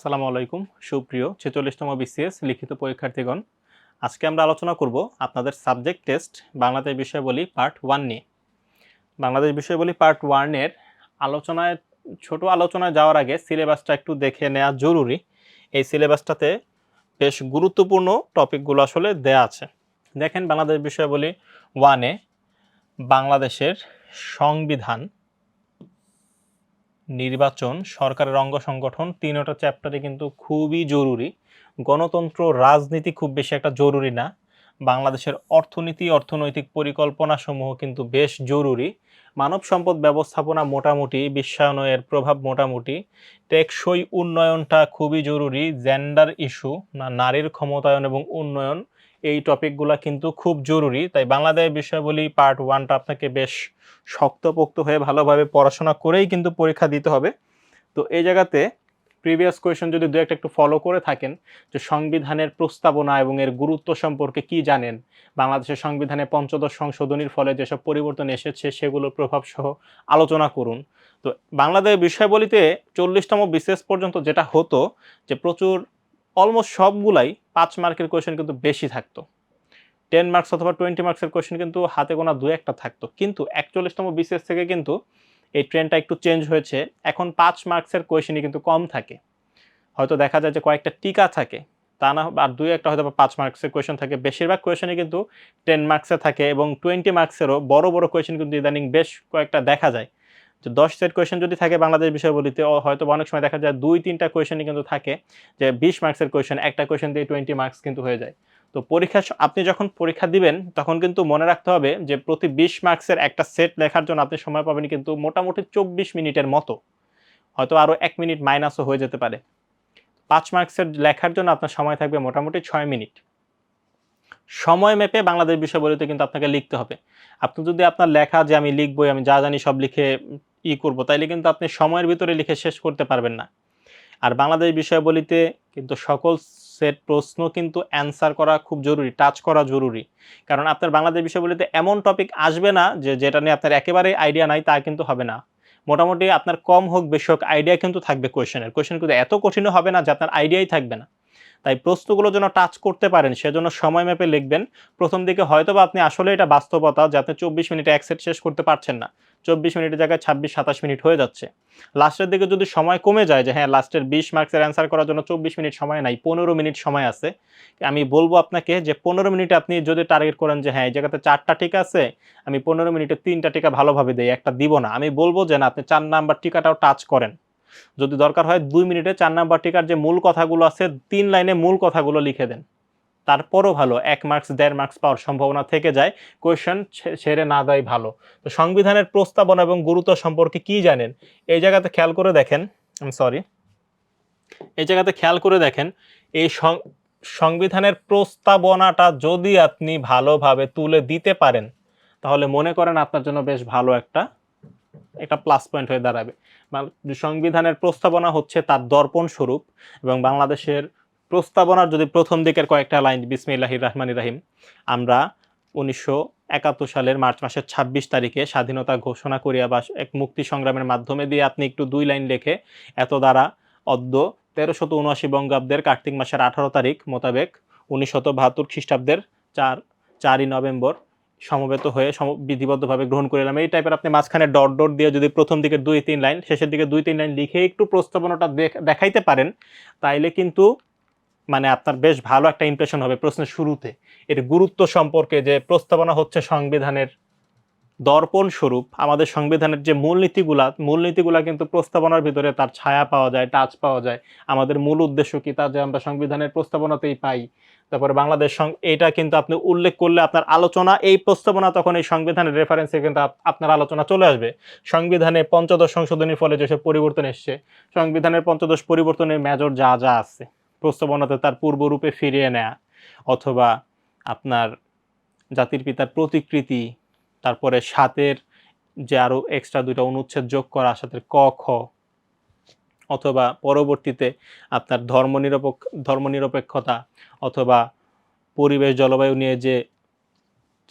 আসসালামু আলাইকুম, সুপ্রিয় ছেচল্লিশতম বিসিএস লিখিত পরীক্ষার্থীগণ। আজকে আমরা আলোচনা করব আপনাদের সাবজেক্ট টেস্ট বাংলাদেশ বিষয়াবলী পার্ট ওয়ান নিয়ে। বাংলাদেশ বিষয়াবলী পার্ট ওয়ানের আলোচনায়, ছোট আলোচনায় যাওয়ার আগে সিলেবাসটা একটু দেখে নেওয়া জরুরি। এই সিলেবাসটাতে বেশ গুরুত্বপূর্ণ টপিকগুলো আসলে দেয়া আছে। দেখেন বাংলাদেশ বিষয়াবলী ওয়ানে বাংলাদেশের সংবিধান নির্বাচন, সরকারের অঙ্গ সংগঠন, তিনটা চ্যাপ্টারে কিন্তু খুবই জরুরি। গণতন্ত্র, রাজনীতি খুব বেশি একটা জরুরি না। বাংলাদেশের অর্থনীতি, অর্থনৈতিক পরিকল্পনা সমূহ কিন্তু বেশ জরুরি। মানব সম্পদ ব্যবস্থাপনা মোটামুটি, বিশ্বায়নের প্রভাব মোটামুটি। টেকসই উন্নয়নটা খুবই জরুরি জেন্ডার ইস্যু না, নারীর ক্ষমতায়ন এবং উন্নয়ন। এই টপিকগুলো কিন্তু খুব জরুরি। তাই বাংলাদেশ বিষয়াবলী পার্ট ওয়ানটা আপনাকে বেশ শক্তপোক্ত হয়ে ভালোভাবে পড়াশোনা করেই কিন্তু পরীক্ষা দিতে হবে। তো এই জায়গাতে প্রিভিয়াস কোয়েশন যদি দু একটা একটু ফলো করে থাকেন, যে সংবিধানের প্রস্তাবনা এবং এর গুরুত্ব সম্পর্কে কি জানেন? বাংলাদেশের সংবিধানে পঞ্চদশ সংশোধনীর ফলে যেসব পরিবর্তন এসেছে, সেগুলোর প্রভাব সহ আলোচনা করুন। তো বাংলাদেশ বিষয়াবলিতে চল্লিশতম বিশেষ পর্যন্ত যেটা হতো, যে প্রচুর অলমোস্ট সবগুলাই পাঁচ মার্কের কোয়েশন কিন্তু বেশি থাকতো। টেন মার্কস অথবা টোয়েন্টি মার্কসের কোয়েশন কিন্তু হাতে গোনা দু একটা থাকতো। কিন্তু একচল্লিশতম বিসিএস থেকে কিন্তু এই ট্রেন্ডটা একটু চেঞ্জ হয়েছে। এখন পাঁচ মার্কসের কোয়েশনই কিন্তু কম থাকে। হয়তো দেখা যায় যে কয়েকটা টিকা থাকে। তা না আর দুই একটা হয়তো পাঁচ মার্কসের কোয়েশন থাকে। বেশিরভাগ কোয়েশনই কিন্তু টেন মার্কসে থাকে এবং টোয়েন্টি মার্কসেরও বড় বড় কোয়েশন কিন্তু ইদানিং বেশ কয়েকটা দেখা যায়। যে দশ সেট কোয়েশন যদি থাকে বাংলাদেশ বিষয়বলিতে হয়তো অনেক সময় দেখা যায় দুই, তিনটা কোয়েশনই কিন্তু থাকে, যে বিশ মার্কসের কোয়েশন একটা কোয়েশন দিয়ে টোয়েন্টি মার্কস কিন্তু হয়ে যায়। তো পরীক্ষা আপনি যখন পরীক্ষা দিবেন, তখন কিন্তু মনে রাখতে হবে যে প্রতি বিশ মার্কসের একটা সেট লেখার জন্য আপনি সময় পাবেন কিন্তু মোটামুটি চব্বিশ মিনিটের মতো। হয়তো আরও এক মিনিট মাইনাসও হয়ে যেতে পারে। পাঁচ মার্কসের লেখার জন্য আপনার সময় থাকবে মোটামুটি ছয় মিনিট। সময় মেপে বাংলাদেশ বিষয়বলিতে কিন্তু আপনাকে লিখতে হবে। আপনি যদি আপনার লেখা যে আমি লিখবই, আমি যা জানি সব লিখে ই করব, তাইলে কিন্তু আপনি সময়ের ভিতরে লিখে শেষ করতে পারবেন না। আর বাংলাদেশ বিষয়াবলিতে কিন্তু সকল সেট প্রশ্ন কিন্তু অ্যান্সার করা খুব জরুরি টাচ করা জরুরি। কারণ আপনার বাংলাদেশ বিষয়বলিতে এমন টপিক আসবে না যে যেটা নিয়ে আপনার একেবারে আইডিয়া নাই, তা কিন্তু হবে না। মোটামুটি আপনার কম হোক, বেশি হোক আইডিয়া কিন্তু থাকবে কোয়েশনের কোয়েশন কিন্তু এত কঠিনও হবে না যে আপনার আইডিয়াই থাকবে না। তাই প্রশ্নগুলো যেন টাচ করতে পারেন, সেজন্য সময় ম্যাপে লিখবেন। প্রথম দিকে হয়তো বা আপনি আসলে এটা বাস্তবতা যে আপনি চব্বিশ মিনিটে এক সেট শেষ করতে পারছেন না। চব্বিশ মিনিটের জায়গায় ছাব্বিশ, সাতাশ মিনিট হয়ে যাচ্ছে। লাস্টের দিকে যদি সময় কমে যায় যে হ্যাঁ লাস্টের বিশ মার্কসের অ্যান্সার করার জন্য চব্বিশ মিনিট সময় নাই, পনেরো মিনিট সময় আছে, আমি বলব আপনাকে যে, পনেরো মিনিটে আপনি যদি টার্গেট করেন যে হ্যাঁ এই জায়গাতে চারটা টিকা আছে, আমি পনেরো মিনিটে তিনটা টিকা ভালোভাবে দিই, একটা দিব না। আমি বলব যে, না, আপনি চার নাম্বার টিকাটাও টাচ করেন। যদি দরকার হয় দুই মিনিটে চার নাম্বার টিকার যে মূল কথাগুলো আছে, তিন লাইনে মূল কথাগুলো লিখে দেন। তারপরও ভালো, এক মার্কস দেড় মার্কস পাওয়ার সম্ভাবনা থেকে যায়। কোয়েশন ছেড়ে না দেয় ভালো। তো সংবিধানের প্রস্তাবনা এবং গুরুত্ব সম্পর্কে কি জানেন? এই জায়গাতে খেয়াল করে দেখেন সরি এই জায়গাতে খেয়াল করে দেখেন, এই সংবিধানের প্রস্তাবনাটা যদি আপনি ভালোভাবে তুলে দিতে পারেন, তাহলে মনে করেন আপনার জন্য বেশ ভালো একটা একটা প্লাস পয়েন্ট হয়ে দাঁড়াবে। সংবিধানের প্রস্তাবনা হচ্ছে তার দর্পণ স্বরূপ এবং বাংলাদেশের প্রস্তাবনার যদি প্রথম দিকের কয়েকটা লাইন, বিসমিল্লাহির রহমান রাহিম, আমরা উনিশশো একাত্তর সালের মার্চ মাসের ছাব্বিশ তারিখে স্বাধীনতা ঘোষণা করিয়া বা এক মুক্তি সংগ্রামের মাধ্যমে দিয়ে আপনি একটু দুই লাইন লেখে, এত দ্বারা অদ্য তেরোশত উনআশি বঙ্গাব্দের কার্তিক মাসের আঠারো তারিখ মোতাবেক উনিশশত বাহাত্তর খ্রিস্টাব্দের চার, চারই নভেম্বর সমবেত হয়ে সম, বিধিবদ্ধভাবে গ্রহণ করে এলাম এই টাইপের আপনি মাঝখানে ডট ডট দিয়ে যদি প্রথম দিকে দুই, তিন লাইন, শেষের দিকে দুই, তিন লাইন লিখে একটু প্রস্তাবনাটা দেখ- দেখাইতে পারেন, তাইলে কিন্তু মানে আপনার বেশ ভালো একটা ইমপ্রেশন হবে প্রশ্নের শুরুতে। এর গুরুত্ব সম্পর্কে যে প্রস্তাবনা হচ্ছে সংবিধানের দর্পণ স্বরূপ, আমাদের সংবিধানের যে মূলনীতিগুলা মূলনীতিগুলা কিন্তু প্রস্তাবনার ভিতরে তার ছায়া পাওয়া যায়, টাচ পাওয়া যায়। আমাদের মূল উদ্দেশ্য কি তা যে আমরা সংবিধানের প্রস্তাবনাতেই পাই। তারপরে বাংলাদেশ এটা কিন্তু আপনি উল্লেখ করলে আপনার আলোচনা, এই প্রস্তাবনা তখন এই সংবিধানের রেফারেন্সে কিন্তু আপনার আলোচনা চলে আসবে। সংবিধানে পঞ্চদশ সংশোধনীর ফলে যেসব পরিবর্তন এসছে, সংবিধানের পঞ্চদশ পরিবর্তনের মেজর যা যা আছে। প্রস্তাবনাতে তার পূর্বরূপে ফিরিয়ে নেয়া অথবা আপনার জাতির পিতার প্রতিকৃতি, তারপরে সাতের যে আরও এক্সট্রা দুইটা অনুচ্ছেদ যোগ করা সাথে ক, খ, অথবা পরবর্তীতে আপনার ধর্মনিরপেক্ষ, ধর্মনিরপেক্ষতা অথবা পরিবেশ জলবায়ু নিয়ে যে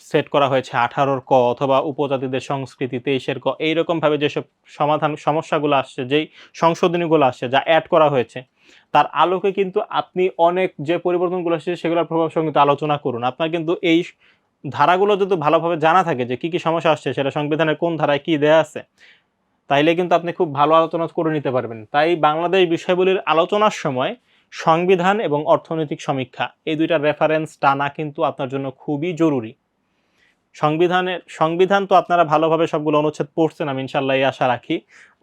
সেট করা হয়েছে আঠারোর ক অথবা উপজাতিদের সংস্কৃতি তেইশের ক, এইরকমভাবে যেসব সমাধান, সমস্যাগুলো আসছে, যেই সংশোধনীগুলো আসছে, যা অ্যাড করা হয়েছে তার আলোকে কিন্তু আপনি অনেক যে পরিবর্তনগুলো এসেছে সেগুলোর প্রভাব সঙ্গে আলোচনা করুন। আপনার কিন্তু এই ধারাগুলো যদি ভালোভাবে জানা থাকে যে কি কি সমস্যা আসছে, সেটা সংবিধানের কোন ধারায় কি দেয়া আছে, তাইলে কিন্তু আপনি খুব ভালো আলোচনা করে নিতে পারবেন। তাই বাংলাদেশ বিষয়গুলির আলোচনার সময় সংবিধান এবং অর্থনৈতিক সমীক্ষা, এই দুইটা রেফারেন্স টানা কিন্তু আপনার জন্য খুবই জরুরি। সংবিধানের, সংবিধান তো আপনারা ভালোভাবে সবগুলো অনুচ্ছেদ পড়ছেন, আমি ইনশাল্লাহ এই আশা রাখি।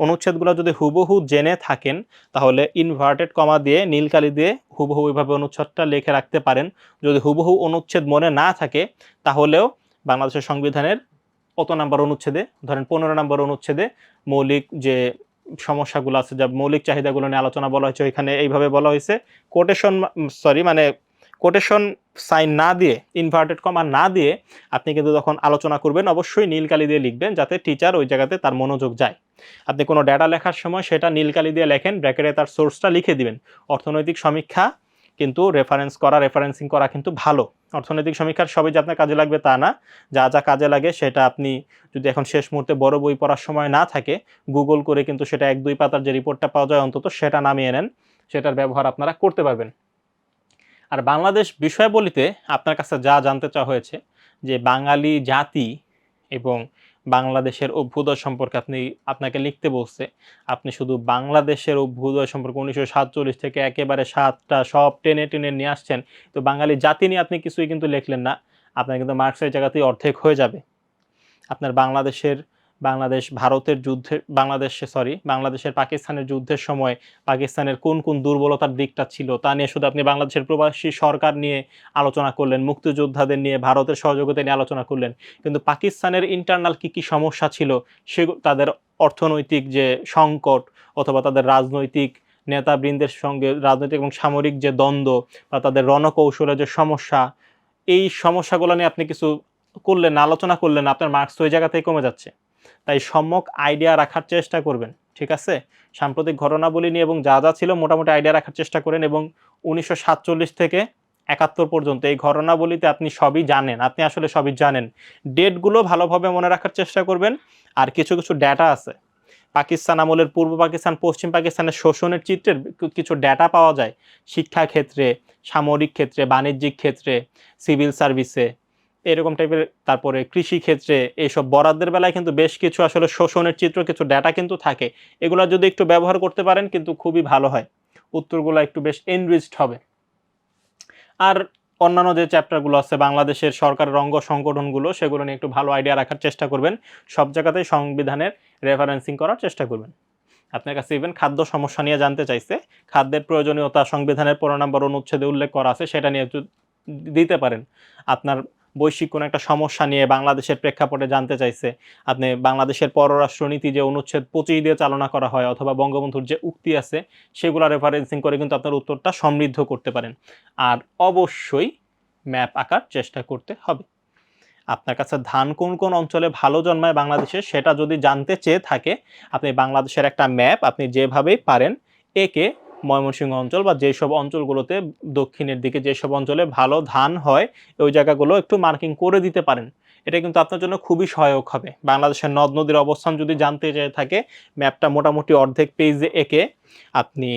অনুচ্ছেদগুলো যদি হুবহু জেনে থাকেন, তাহলে ইনভার্টেড কমা দিয়ে, নীলকালি দিয়ে হুবহু ওইভাবে অনুচ্ছেদটা লিখে রাখতে পারেন। যদি হুবহু অনুচ্ছেদ মনে না থাকে, তাহলেও বাংলাদেশের সংবিধানের কত নাম্বার অনুচ্ছেদে, ধরেন পনেরো নম্বর অনুচ্ছেদে মৌলিক যে সমস্যাগুলো আছে, যা মৌলিক চাহিদাগুলো নিয়ে আলোচনা বলা হয়েছে, ওইখানে এইভাবে বলা হয়েছে। কোটেশন সরি মানে কোটেশন সাইন না দিয়ে ইনভার্টেড কমা না দিয়ে আপনি কিন্তু তখন আলোচনা করবেন। অবশ্যই নীলকালি দিয়ে লিখবেন যাতে টিচার ওই জায়গাতে তার মনোযোগ যায়। আপনি কোনো ডেটা লেখার সময় সেটা নীলকালি দিয়ে লেখেন ব্র্যাকেটে তার সোর্সটা লিখে দিবেন। অর্থনৈতিক সমীক্ষা কিন্তু রেফারেন্স করা রেফারেন্সিং করা কিন্তু ভালো। অর্থনৈতিক সমীক্ষার সবই যে আপনার কাজে লাগবে তা না। যা যা কাজে লাগে সেটা আপনি যদি এখন শেষ মুহূর্তে বড় বই পড়ার সময় না থাকে গুগল করে কিন্তু সেটা এক, দুই পাতার যে রিপোর্টটা পাওয়া যায়, অন্তত সেটা নামিয়ে নেন। সেটার ব্যবহার আপনারা করতে পারবেন। আর বাংলাদেশ বিষয়াবলিতে আপনার কাছে যা জানতে চাওয়া হয়েছে, যে বাঙালি জাতি এবং বাংলাদেশের অভ্যুদয় সম্পর্কে আপনি, আপনাকে লিখতে বলছে, আপনি শুধু বাংলাদেশের অভ্যুদয় সম্পর্কে উনিশশো সাতচল্লিশ থেকে একেবারে সাতটা, সব টেনে টেনে নিয়ে আসছেন, তো বাঙালি জাতি নিয়ে আপনি কিছুই কিন্তু লিখলেন না, আপনার কিন্তু মার্কসের জায়গাতেই অর্ধেক হয়ে যাবে। আপনার বাংলাদেশের বাংলাদেশ ভারতের যুদ্ধে বাংলাদেশে সরি বাংলাদেশের পাকিস্তানের যুদ্ধের সময় পাকিস্তানের কোন কোন দুর্বলতার দিকটা ছিল তা নিয়ে শুধু আপনি বাংলাদেশের প্রবাসী সরকার নিয়ে আলোচনা করলেন, মুক্তিযোদ্ধাদের নিয়ে, ভারতের সহযোগিতা নিয়ে আলোচনা করলেন। কিন্তু পাকিস্তানের ইন্টারনাল কি কি সমস্যা ছিল সে তাদের অর্থনৈতিক যে সংকট অথবা তাদের রাজনৈতিক নেতাবৃন্দের সঙ্গে রাজনৈতিক এবং সামরিক যে দ্বন্দ্ব বা তাদের রণকৌশলের যে সমস্যা, এই সমস্যাগুলো নিয়ে আপনি কিছু করলেন, আলোচনা করলেন, আপনার মার্কস ওই জায়গা জায়গাতেই কমে যাচ্ছে। তাই সম্যক আইডিয়া রাখার চেষ্টা করবেন, ঠিক আছে? সাম্প্রতিক ঘটনাবলী নিয়ে এবং যা যা ছিল মোটামুটি আইডিয়া রাখার চেষ্টা করেন এবং উনিশশো সাতচল্লিশ থেকে একাত্তর পর্যন্ত এই ঘটনাবলীতে আপনি সবই জানেন, আপনি আসলে সবই জানেন। ডেটগুলো ভালোভাবে মনে রাখার চেষ্টা করবেন, আর কিছু কিছু ডেটা আছে। পাকিস্তান আমলের পূর্ব পাকিস্তান, পশ্চিম পাকিস্তানের শোষণের চিত্রের কিছু ডেটা পাওয়া যায়। শিক্ষা ক্ষেত্রে সামরিক ক্ষেত্রে, বাণিজ্যিক ক্ষেত্রে সিভিল সার্ভিসে এরকম টাইপের তারপরে কৃষি ক্ষেত্রে এইসব বরাদ্দের বেলায় কিন্তু বেশ কিছু আসলে শোষণের চিত্র, কিছু ডেটা কিন্তু থাকে। এগুলো যদি একটু ব্যবহার করতে পারেন কিন্তু খুবই ভালো হয়। উত্তরগুলো একটু বেশ এনরিচড হবে। আর অন্যান্য যে চ্যাপ্টারগুলো আছে, বাংলাদেশের সরকারের অঙ্গ সংগঠনগুলো, সেগুলো নিয়ে একটু ভালো আইডিয়া রাখার চেষ্টা করবেন। সব জায়গাতেই সংবিধানের রেফারেন্সিং করার চেষ্টা করবেন। আপনার কাছে ইভেন খাদ্য সমস্যা নিয়ে জানতে চাইছে, খাদ্যের প্রয়োজনীয়তা সংবিধানের পনেরো নম্বর অনুচ্ছেদে উল্লেখ করা আছে, সেটা নিয়ে একটু দিতে পারেন। আপনার বৈশ্বিক কোনো একটা সমস্যা নিয়ে বাংলাদেশের প্রেক্ষাপটে জানতে চাইছে। আপনি বাংলাদেশের পররাষ্ট্রনীতি যে অনুচ্ছেদ পঁচিশ দিয়ে চালনা করা হয় অথবা বঙ্গবন্ধুর যে উক্তি আছে, সেগুলো রেফারেন্সিং করে কিন্তু আপনার উত্তরটা সমৃদ্ধ করতে পারেন। আর অবশ্যই ম্যাপ আঁকার চেষ্টা করতে হবে। আপনার কাছে ধান কোন কোন অঞ্চলে ভালো জন্মায় বাংলাদেশে সেটা যদি জানতে চেয়ে থাকে, আপনি বাংলাদেশের একটা ম্যাপ আপনি যেভাবেই পারেন, একে ময়মনসিংহ অঞ্চল বা যেসব অঞ্চলগুলোতে দক্ষিণের দিকে যেসব অঞ্চলে ভালো ধান হয়, ওই জায়গাগুলো একটু মার্কিং করে দিতে পারেন। এটা কিন্তু আপনার জন্য খুবই সহায়ক হবে। বাংলাদেশের নদ নদীর অবস্থান যদি জানতে চেয়ে থাকে, ম্যাপটা মোটামুটি অর্ধেক পেজে এঁকে আপনি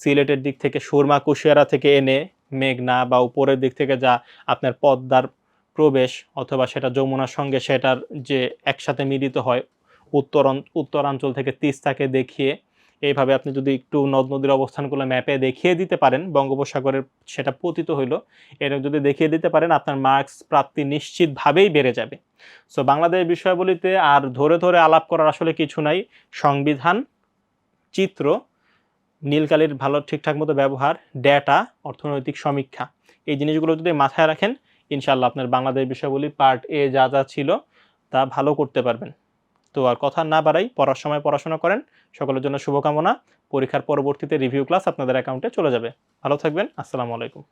সিলেটের দিক থেকে সুরমা, কুশিয়ারা থেকে এনে মেঘনা বা উপরের দিক থেকে যা আপনার পদ্মার প্রবেশ অথবা সেটা যমুনার সঙ্গে সেটার যে একসাথে মিলিত হয় উত্তর উত্তরাঞ্চল থেকে তিস্তাকে দেখিয়ে এইভাবে আপনি যদি একটু নদ নদীর অবস্থানগুলো ম্যাপে দেখিয়ে দিতে পারেন, বঙ্গোপসাগরের সেটা পতিত হইল, এটা যদি দেখিয়ে দিতে পারেন, আপনার মার্কস প্রাপ্তি নিশ্চিতভাবেই বেড়ে যাবে। সো বাংলাদেশ বিষয়াবলিতে আর ধরে ধরে আলাপ করার আসলে কিছু নাই। সংবিধান, চিত্র, নীলকালির ভালো ঠিকঠাক মতো ব্যবহার ডেটা অর্থনৈতিক সমীক্ষা, এই জিনিসগুলো যদি মাথায় রাখেন ইনশাল্লাহ আপনার বাংলাদেশ বিষয়গুলি পার্ট এ যা যা ছিল তা ভালো করতে পারবেন। তো আর কথা না বাড়াই, পড়ার সময় পড়াশোনা করেন। সকলের জন্য শুভকামনা। পরীক্ষার পরবর্তীতে রিভিউ ক্লাস আপনাদের অ্যাকাউন্টে চলে যাবে। ভালো থাকবেন। আসসালামু আলাইকুম।